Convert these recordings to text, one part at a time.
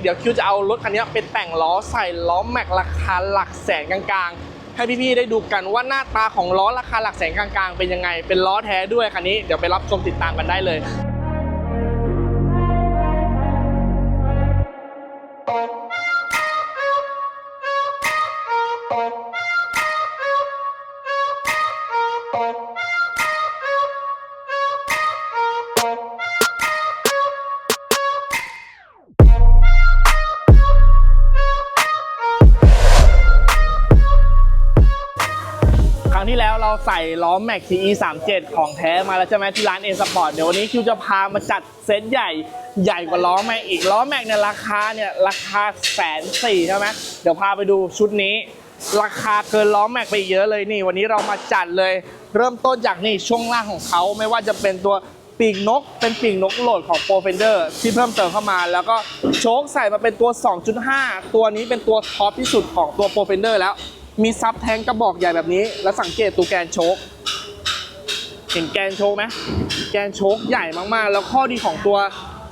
เดี๋ยวคิวจะเอารถคันนี้ไปแต่งล้อใส่ล้อแม็กราคาหลักแสนกลางๆ ให้พี่ๆได้ดูกันว่าหน้าตาของล้อราคาหลักแสนกลางๆ เป็นยังไง เป็นล้อแท้ด้วยคันนี้เดี๋ยวไปรับชมติดตามกันได้เลยค ใส่ล้อแม็ก TE 37 ของแท้มาแล้วใช่ไหมที่ร้าน N Sport เดี๋ยววันนี้คิวจะพามาจัดเซตใหญ่ใหญ่กว่าล้อแม็กอีกล้อแม็กเนี่ยราคาเนี่ยราคาแสนสี่ใช่ไหมเดี๋ยวพาไปดูชุดนี้ ราคาเกินล้อแม็กไปเยอะเลยนี่ วันนี้เรามาจัดเลย เริ่มต้นจากนี่ช่วงล่างของเขาไม่ว่าจะเป็นตัวปีกนกเป็นปีกนกโหลดของ Pro Fender ที่เพิ่มเติมเข้ามา แล้วก็โชคใส่มาเป็นตัว 2.5 ตัวนี้เป็นตัวท็อปที่สุดของตัว Pro Fender แล้ว มีซับแทงกระบอกใหญ่แบบนี้ แล้วสังเกตตัวแกนโชคเห็นแกนโชคไหมแกนโชคใหญ่มากๆ แล้วข้อดีของตัว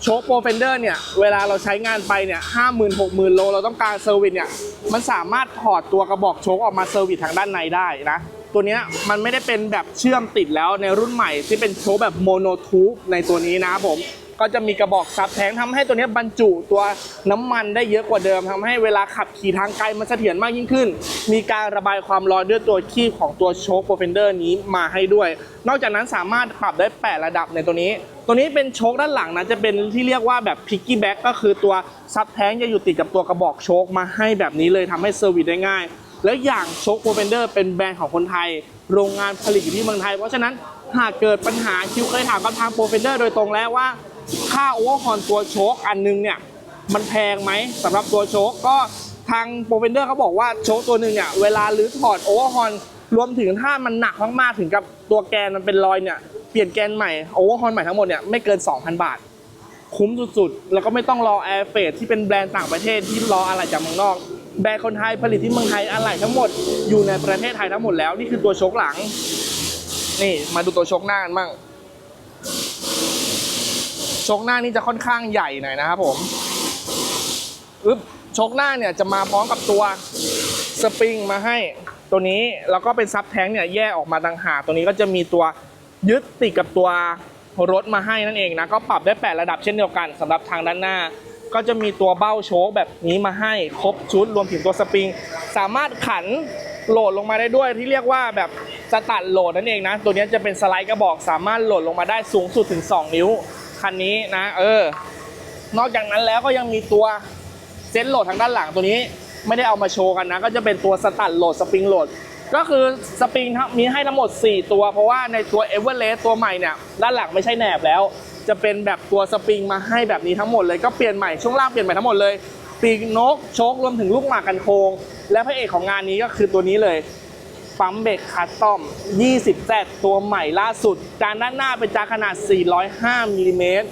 โชคโปรเฟนเดอร์เนี่ย เวลาเราใช้งานไปเนี่ยห้าหมื่นหกหมื่นโล เราต้องการเซอร์วิสเนี่ย มันสามารถถอดตัวกระบอกโชคออกมาเซอร์วิสทางด้านในได้นะ ตัวนี้มันไม่ได้เป็นแบบเชื่อมติดแล้วในรุ่นใหม่ที่เป็นโชคแบบโมโนทูบในตัวนี้นะครับผม ก็จะมีกระบอกซับแทงทำให้ตัวนี้บรรจุตัวน้ำมันได้เยอะกว่าเดิมทำให้เวลาขับขี่ทางไกลมันเสถียรมากยิ่งขึ้น มีการระบายความร้อนด้วยตัวคีบของตัวโชคโปรเฟนเดอร์นี้มาให้ด้วย นอกจากนั้นสามารถปรับได้ 8 ระดับในตัวนี้ ตัวนี้เป็นโชคด้านหลังนะจะเป็นที่เรียกว่าแบบพิกกี้แบ็กก็คือตัวซับแทงจะอยู่ติดกับตัวกระบอกโชคมาให้แบบนี้เลยทำให้เซอร์วิสได้ง่ายแล้วอย่างโชคโปรเฟนเดอร์เป็นแบรนด์ของคนไทย โรงงานผลิตอยู่ที่เมืองไทย เพราะฉะนั้นหากเกิดปัญหาคิวเคยถามกับทางโปรเฟนเดอร์โดยตรงแล้วว่า ค่าโอเวอร์ฮอนตัวโชคอันนึงเนี่ยมันแพงไหมสำหรับตัวโชคก็ทางโปรเฟนเดอร์เขาบอกว่าโชคตัวหนึ่งเนี่ยเวลารื้อถอดโอเวอร์ฮอนรวมถึงถ้ามันหนักมากๆถึงกับตัวแกนมันเป็นรอยเนี่ยเปลี่ยนแกนใหม่โอเวอร์ฮอนใหม่ทั้งหมดเนี่ยไม่เกิน 2,000 บาท คุ้มสุดๆ แล้วก็ไม่ต้องรอแอร์เฟสที่เป็นแบรนด์ต่างประเทศที่รออะไรจากเมืองนอก แบรนด์คนไทยผลิตที่เมืองไทยอะไรทั้งหมดอยู่ในประเทศไทยทั้งหมดแล้วนี่คือตัวโชคหลัง นี่มาดูตัวโชคหน้ากันบ้าง ชกหน้านี่จะค่อนข้างใหญ่หน่อยนะครับผมอึ๊บชกหน้าเนี่ยจะมาพร้อมกับตัวสปริงมาให้ตัวนี้แล้วก็เป็นซับแท้งเนี่ยแยกออกมาต่างหากตัวนี้ก็จะมีตัวยึดติดกับตัวรถมาให้นั่นเองนะก็ปรับได้ 8 ระดับเช่นเดียวกันสำหรับทางด้านหน้า ก็จะมีตัวเบ้าโชคแบบนี้มาให้ครบชุดรวมถึงตัวสปริง สามารถขันโหลดลงมาได้ด้วยที่เรียกว่าแบบสตัดโหลดนั่นเองนะ ตัวนี้จะเป็นสไลด์กระบอกสามารถโหลดลงมาได้สูงสุดถึง 2 นิ้ว คันนี้นะ เออ นอกจากนั้นแล้วก็ยังมีตัวเซนโหลดทางด้านหลังตัวนี้ไม่ได้เอามาโชว์กันนะ ก็จะเป็นตัวสตัดโหลดสปริงโหลดก็คือสปริงมีให้ทั้งหมด 4 ตัว เพราะว่าในตัวเอเวอร์เรสตัวใหม่เนี่ยด้านหลังไม่ใช่แหนบแล้ว จะเป็นแบบตัวสปริงมาให้แบบนี้ทั้งหมดเลยก็เปลี่ยนใหม่ช่วงล่างเปลี่ยนใหม่ทั้งหมดเลยปีกนกโชครวมถึงลูกหมากกันโคง และพระเอกของงานนี้ก็คือตัวนี้เลย ปั๊มเบรกคัสตอม 20แซตัวใหม่ล่าสุด จานด้านหน้าเป็นจานขนาด 405มิลลิเมตร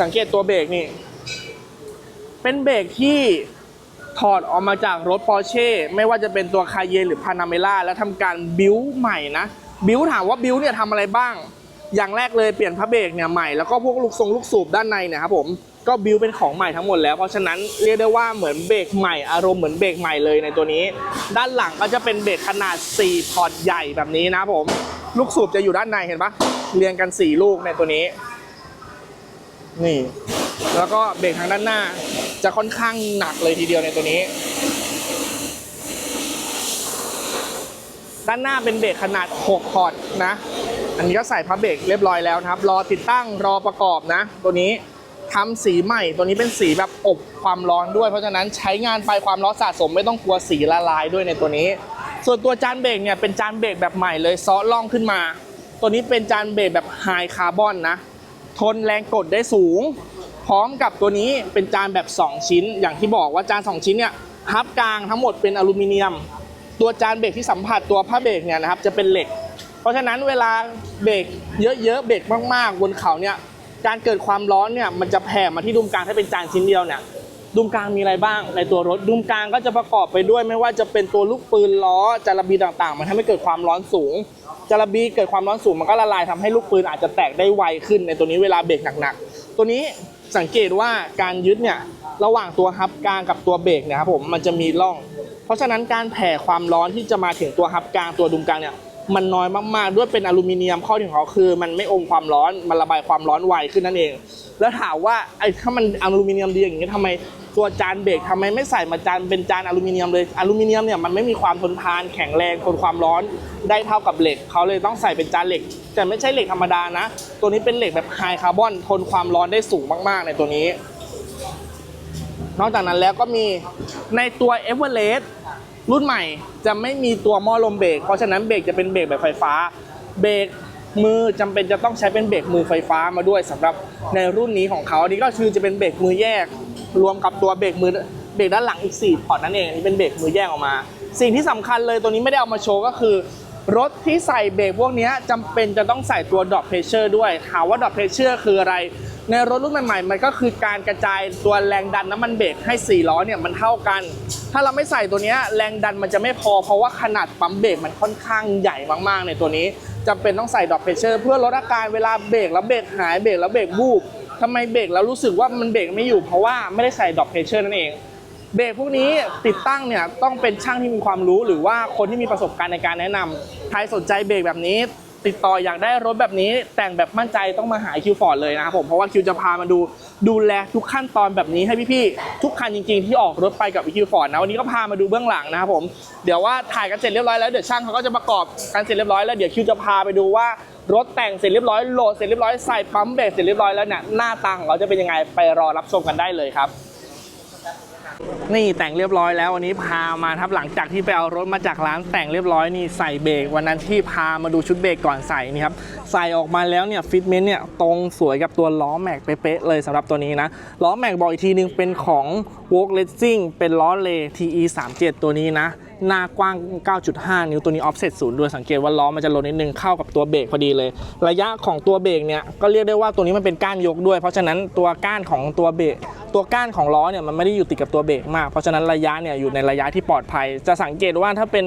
สังเกตตัวเบรกนี่ เป็นเบรกที่ถอดออกมาจากรถปอร์เช่ไม่ว่าจะเป็นตัวคาเยนหรือพานาเมล่าแล้วทำการบิวใหม่นะ บิวถามว่าบิวเนี่ยทำอะไรบ้าง อย่างแรกเลยเปลี่ยนพระเบรกเนี่ยใหม่แล้วก็พวกลูกทรงลูกสูบด้านในเนี่ยครับผม ก็บิวเป็นของใหม่ทั้งหมดแล้ว เพราะฉะนั้นเรียกได้ว่าเหมือนเบรกใหม่อารมณ์เหมือนเบรกใหม่เลยในตัวนี้ ด้านหลังก็จะเป็นเบรกขนาด 4 พอร์ตใหญ่แบบนี้นะผม ลูกสูบจะอยู่ด้านในเห็นปะเรียงกัน 4 ลูกในตัวนี้ นี่ แล้วก็เบรกทางด้านหน้า จะค่อนข้างหนักเลยทีเดียวในตัวนี้ ด้านหน้าเป็นเบรกขนาด 6 พอร์ตนะ อันนี้ก็ใส่พับเบรกเรียบร้อยแล้วนะครับ รอติดตั้งรอประกอบนะ ตัวนี้ ทำสีใหม่ตัวนี้เป็นสีแบบอบความร้อนด้วย เพราะฉะนั้นใช้งานไปความร้อนสะสมไม่ต้องกลัวสีละลายด้วยในตัวนี้ ส่วนตัวจานเบรกเนี่ยเป็นจานเบรกแบบใหม่เลยซ้อล่องขึ้นมา ตัวนี้เป็นจานเบรกแบบไฮคาร์บอนนะ ทนแรงกดได้สูง พร้อมกับตัวนี้เป็นจานแบบ 2 ชิ้น อย่างที่บอกว่าจาน 2 ชิ้นเนี่ยฮับกลางทั้งหมดเป็นอลูมิเนียม ตัวจานเบรกที่สัมผัสตัวผ้าเบรกเนี่ยนะครับจะเป็นเหล็ก เพราะฉะนั้นเวลาเบรกเยอะๆเบรกมากๆบนเขาเนี่ย การเกิดความร้อนเนี่ยมันจะแผ่มาที่ดุมกลางถ้าเป็นจานชิ้นเดียวเนี่ยดุมกลางมีอะไรบ้างในตัวรถดุมกลางก็จะประกอบไปด้วย ไม่ว่าจะเป็นตัวลูกปืนล้อจารบีต่างๆ มันทำให้เกิดความร้อนสูงจารบีเกิดความร้อนสูงมันก็ละลายทำให้ลูกปืนอาจจะแตกได้ไวขึ้นในตัวนี้เวลาเบรกหนักๆ ตัวนี้สังเกตว่าการยึดเนี่ยระหว่างตัวฮับกลางกับตัวเบรกเนี่ยครับผมมันจะมีร่อง เพราะฉะนั้นการแผ่ความร้อนที่จะมาถึงตัวฮับกลางตัวดุมกลางเนี่ย มันน้อยมากๆ ด้วยเป็นอลูมิเนียมข้อดีของเขาคือ มันไม่อมความร้อนมันระบายความร้อนไวขึ้นนั่นเอง แล้วถามว่าไอ้ถ้ามันอลูมิเนียมดีอย่างนี้ทำไมตัวจานเบรกทำไมไม่ใส่มาจานเป็นจานอลูมิเนียมเลยอลูมิเนียมเนี่ยมันไม่มีความทนทานแข็งแรงทนความร้อนได้เท่ากับเหล็กเขาเลยต้องใส่เป็นจานเหล็ก แต่ไม่ใช่เหล็กธรรมดานะ ตัวนี้เป็นเหล็กแบบไฮคาร์บอนทนความร้อนได้สูงมากๆ ในตัวนี้ นอกจากนั้นแล้วก็มีในตัวเอเวอเรสต์รุ่นใหม่ จะไม่มีตัวหม้อลมเบรกเพราะฉะนั้นเบรกจะเป็นเบรกแบบไฟฟ้า เบรกมือจำเป็นจะต้องใช้เป็นเบรกมือไฟฟ้ามาด้วยสำหรับในรุ่นนี้ของเขาอันนี้ก็คือจะเป็นเบรกมือแยก รวมกับตัวเบรกมือเบรกด้านหลังอีก4พอร์ตนั่นเองอันนี้เป็นเบรกมือแยกออกมา สิ่งที่สำคัญเลยตัวนี้ไม่ได้เอามาโชว์ก็คือ รถที่ใส่เบรกพวกนี้จำเป็นจะต้องใส่ตัวดรอปเพรสเชอร์ด้วยถามว่าดรอปเพรสเชอร์คืออะไร ในรถรุ่นใหม่ๆ มันก็คือการกระจายตัวแรงดันน้ำมันเบรกให้4ล้อเนี่ยมันเท่ากัน ถ้าเราไม่ใส่ตัวนี้แรงดันมันจะไม่พอ เพราะว่าขนาดปั๊มเบรกมันค่อนข้างใหญ่มากๆ ในตัวนี้จำเป็นต้องใส่ดรอปเพรสเชอร์เพื่อลดอาการเวลาเบรกแล้วเบรกหายเบรกแล้วเบรกบูบทำไมเบรกแล้วรู้สึกว่ามันเบรกไม่อยู่เพราะว่าไม่ได้ใส่ดรอปเพรสเชอร์นั่นเองเบรกพวกนี้ติดตั้งเนี่ยต้องเป็นช่างที่มีความรู้หรือว่าคนที่มีประสบการณ์ในการแนะนำใครสนใจเบรกแบบนี้ ติดต่ออยากได้รถแบบนี้แต่งแบบมั่นใจต้องมาหาคิวฟอร์ดเลยนะครับผมเพราะว่าคิวจะพามาดูดูแลทุกขั้นตอนแบบนี้ให้พี่ๆทุกคันจริงๆ ที่ออกรถไปกับคิวฟอร์ดนะวันนี้ก็พามาดูเบื้องหลังนะครับผมเดี๋ยวว่าถ่ายกันเสร็จเรียบร้อยแล้วเดี๋ยวช่างเขาก็จะประกอบกันเสร็จเรียบร้อยแล้วเดี๋ยวคิวจะพาไปดูว่ารถแต่งเสร็จเรียบร้อยโหลดเสร็จเรียบร้อยใส่ปั๊มเบรกเสร็จเรียบร้อยแล้วเนี่ยหน้าตาของเขาจะเป็นยังไงไปรอรับชมกันได้เลยครับ นี่แต่งเรียบร้อยแล้ววันนี้พามาครับหลังจากที่ไปเอารถมาจากร้านแต่งเรียบร้อยนี่ใส่เบรกวันนั้นที่พามาดูชุดเบรกก่อนใส่นี่ครับใส่ออกมาแล้วเนี่ยฟิตเมนต์เนี่ยตรงสวยกับตัวล้อแม็กเป๊ะเลยสำหรับตัวนี้นะล้อแม็กบอกอีกทีนึงเป็นของ w o l k Racing เป็นล้อเล TE 3 7 ตัวนี้นะ หน้ากว้าง 9.5 นิ้วตัวนี้ offset ศูนย์ด้วยสังเกตว่าล้อมันจะลดนิดนึงเข้ากับตัวเบรกพอดีเลย ระยะของตัวเบรกเนี่ยก็เรียกได้ว่าตัวนี้มันเป็นก้านยกด้วย เพราะฉะนั้นตัวก้านของตัวเบรกตัวก้านของล้อเนี่ยมันไม่ได้อยู่ติดกับตัวเบรกมาก เพราะฉะนั้นระยะเนี่ยอยู่ในระยะที่ปลอดภัย จะสังเกตว่าถ้าเป็น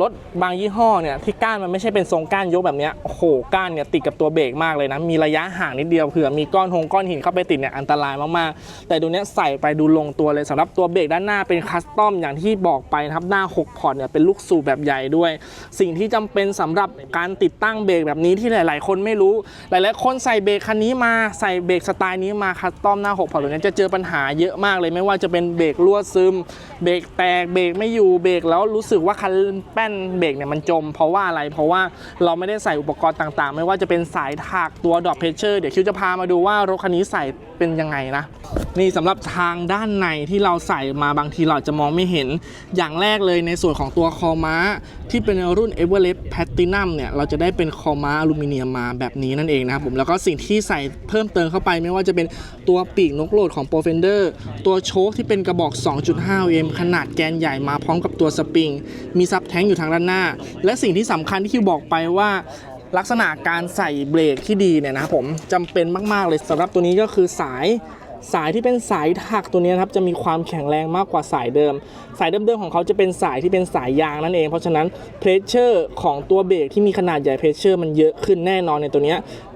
รถบางยี่ห้อเนี่ยที่ก้านมันไม่ใช่เป็นทรงก้านยกแบบนี้โอ้โหก้านเนี่ยติดกับตัวเบรกมากเลยนะมีระยะห่างนิดเดียวเผื่อมีก้อนหงก้อนหินเข้าไปติดเนี่ยอันตรายมากๆ แต่ดูเนี้ยใส่ไปดูลงตัวเลยสำหรับตัวเบรกด้านหน้าเป็นคัสตอมอย่างที่บอกไปนะครับหน้า 6พอร์ตเนี่ยเป็นลูกสูบแบบใหญ่ด้วย สิ่งที่จำเป็นสำหรับการติดตั้งเบรกแบบนี้ที่หลาย ๆ คนไม่รู้ หลาย ๆ คนใส่เบรกคันนี้มาใส่เบรกสไตล์นี้มาคัสตอมหน้า6พอร์ตเนี้ยจะเจอปัญหาเยอะมากเลยไม่ว่าจะเป็นเบรกรั่วซึม เบรกแตกเบรกไม่อยู่เบรกแล้วรู้สึกว่าคันแป้นเบรกเนี่ยมันจม เพราะว่าอะไรเพราะว่าเราไม่ได้ใส่อุปกรณ์ต่าง ๆ ไม่ว่าจะเป็นสายถักตัวดรอปเพชเชอร์เดี๋ยวคิวจะพามาดูว่ารถคันนี้ใส่เป็นยังไงนะ นี่สำหรับทางด้านในที่เราใส่มาบางทีเราอาจะมองไม่เห็นอย่างแรกเลยในส่วนของตัวคอม้า ที่เป็นรุ่น e v e r e s t Platinum เนี่ยเราจะได้เป็นคอม้าอลูมิเนียมมาแบบนี้นั่นเองนะครับผมแล้วก็สิ่งที่ใส่เพิ่มเติมเข้าไปไม่ว่าจะเป็นตัวปีกนกโหลดของ p r o f e n d e r ตัวโชคที่เป็นกระบอก 2.5 m ขนาดแกนใหญ่มาพร้อมกับตัวสปริง มีซับแท้งอยู่ทางด้านหน้า และสิ่งที่สำคัญที่คิวบอกไปว่าลักษณะการใส่เบรกที่ดีเนี่ยนะครับผมจำเป็นมาก ๆ เลยสำหรับตัวนี้ก็คือสาย สายที่เป็นสายถักตัวนี้นครับจะมีความแข็งแรงมากกว่าสายเดิม สายเดิมๆของเขาจะเป็นสายที่เป็นสายยางนั่นเอง เพราะฉะนั้นเพรสเชอร์ของตัวเบรกที่มีขนาดใหญ่เพรสเชอร์มันเยอะขึ้นแน่นอนในตัวนี้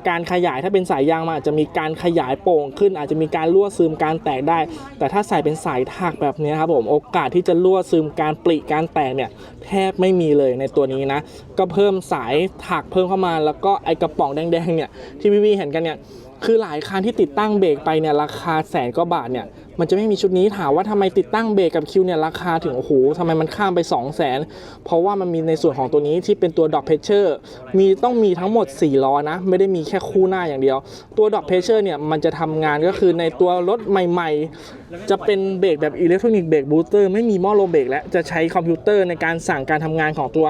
การขยายถ้าเป็นสายยางมันอาจจะมีการขยายโป่งขึ้น อาจจะมีการรั่วซึมการแตกได้ แต่ถ้าใส่เป็นสายถักแบบนี้ครับผมโอกาสที่จะรั่วซึมการปริการแตกเนี่ยแทบไม่มีเลยในตัวนี้นะ ก็เพิ่มสายถักเพิ่มเข้ามาแล้วก็ไอกระป๋องแดงๆเนี่ยที่พี่ๆเห็นกันเนี่ย คือหลายคันที่ติดตั้งเบรกไปเนี่ยราคาแสนกว่าบาทเนี่ย มันจะไม่มีชุดนี้ถามว่าทำไมติดตั้งเบรกกับคิวเนี่ยราคาถึงโอ้โหทำไมมันข้ามไป 2 0 0แสนเพราะว่ามันมีในส่วนของตัวนี้ที่เป็นตัวดอกเพชเชอร์มีต้องมีทั้งหมด4ล้อนะ ไม่ได้มีแค่คู่หน้าอย่างเดียว ตัวดอกเพชเชอร์เนี่ยมันจะทำงานก็คือในตัวรถใหม่ ๆ จะเป็นเบรกแบบอิเล็กทรอนิกส์เบรกบูสเตอร์ไม่มีหม้อโลเบรกแล้วจะใช้คอมพิวเตอร์ในการสั่งการทำงานของตัว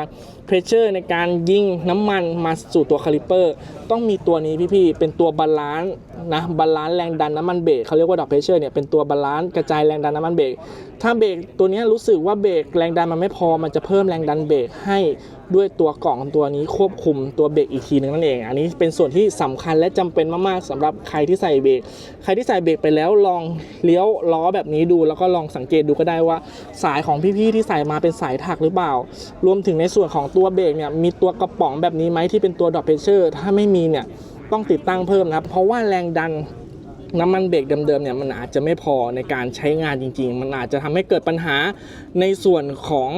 เพชเชอร์ในการยิงน้ำมันมาสู่ตัวคาลิเปอร์ต้องมีตัวนี้พี่ๆเป็นตัวบาลานซ์นะบาลานซ์แรงดันน้ำมันเบรกเขาเรียกว่าดอกเพเชอร์เนี่ยเป็นตัวบาลานซ์กระจายแรงดันน้ำมันเบรกถ้าเบรกตัวนี้รู้สึกว่าเบรกแรงดันมันไม่พอมันจะเพิ่มแรงดันเบรกให้ด้วยตัวกล่องตัวนี้ควบคุมตัวเบรกอีกทีหนึงนั่นเอง อันนี้เป็นส่วนที่สำคัญและจำเป็นมากๆสำหรับใครที่ใส่เบรกใครที่ใส่เบรกไปแล้วลองเลี้ยวล้อแบบนี้ดู แล้วก็ลองสังเกตดูก็ได้ว่า สายของพี่ๆที่ใส่มาเป็นสายถักหรือเปล่า รวมถึงในส่วนของตัวเบรกเนี่ยมีตัวกระป๋องแบบนี้ไหมที่เป็นตัวดอกเพชเชอร์ถ้าไม่มีเนี่ยต้องติดตั้งเพิ่มนะครับเพราะว่าแรงดัน น้ำมันเบรกเดิมๆเนี่ยมันอาจจะไม่พอในการใช้งานจริง ๆ มันอาจจะทำให้เกิดปัญหาในส่วนของ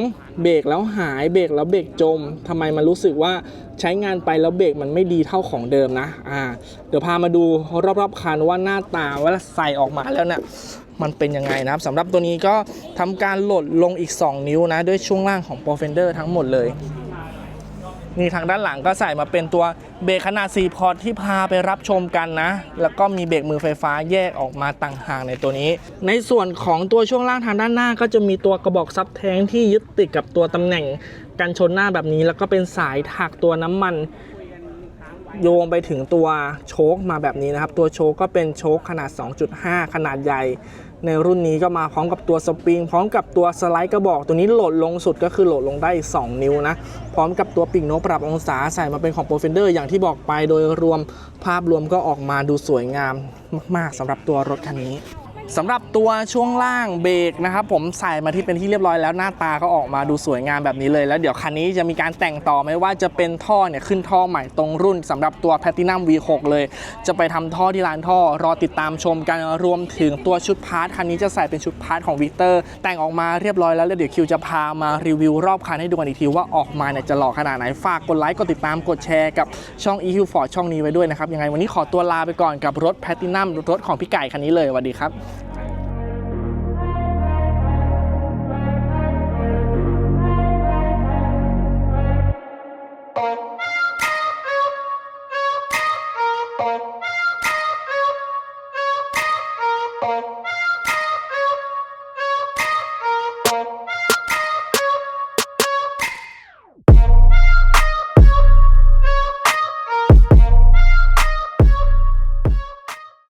เบรกแล้วหายเบรกแล้วเบรกจมทำไมมันรู้สึกว่าใช้งานไปแล้วเบรกมันไม่ดีเท่าของเดิมนะอ่าเดี๋ยวพามาดูรอบๆคันว่าหน้าตาเว่าใส่ออกมาแล้วเนี่ยมันเป็นยังไงนะครับสำหรับตัวนี้ก็ทำการหลดลงอีก 2 นิ้วนะ ด้วยช่วงล่างของ p r o f e n d e r ทั้งหมดเลย นี่ทางด้านหลังก็ใส่มาเป็นตัวเบรกขนาด 4 พอร์ตที่พาไปรับชมกันนะ แล้วก็มีเบรกมือไฟฟ้าแยกออกมาต่างหากในตัวนี้ ในส่วนของตัวช่วงล่างทางด้านหน้า ก็จะมีตัวกระบอกซับแทงที่ยึดติดกับตัวตำแหน่งกันชนหน้าแบบนี้ แล้วก็เป็นสายถักตัวน้ำมันโยงไปถึงตัวโชคมาแบบนี้นะครับ ตัวโชคก็เป็นโชคขนาด 2.5 ขนาดใหญ่ ในรุ่นนี้ก็มาพร้อมกับตัวสปริงพร้อมกับตัวสไลด์กระบอกตัวนี้โหลดลงสุดก็คือโหลดลงได้ 2 นิ้วนะ พร้อมกับตัวปิ่งโนปรับองศาใส่มาเป็นของ p r o f e n d e r อย่างที่บอกไปโดยรวมภาพรวมก็ออกมาดูสวยงามมาก ๆสำหรับตัวรถคันนี้ สำหรับตัวช่วงล่างเบรกนะครับผมใส่มาที่เป็นที่เรียบร้อยแล้วหน้าตาก็ออกมาดูสวยงามแบบนี้เลย แล้วเดี๋ยวคันนี้จะมีการแต่งต่อไม่ว่าจะเป็นท่อเนี่ยขึ้นท่อใหม่ตรงรุ่นสำหรับตัว Platinum V6 เลย จะไปทำท่อที่ร้านท่อ รอติดตามชมกันรวมถึงตัวชุดพาร์ทคันนี้จะใส่เป็นชุดพาร์ทของวิกเตอร์แต่งออกมาเรียบร้อยแล้วแล้วเดี๋ยวคิวจะพามารีวิวรอบคันให้ดูกันอีกทีว่าออกมาเนี่ยจะหล่อขนาดไหนฝากกดไลค์กดติดตามกดแชร์กับช่อง EQ Ford ช่องนี้ไว้ด้วยนะครับยังไงวันนี้ขอตัวลาไปก่อนกับรถ Platinum รถของพี่ไก่คันนี้เลยสวัสดีครับ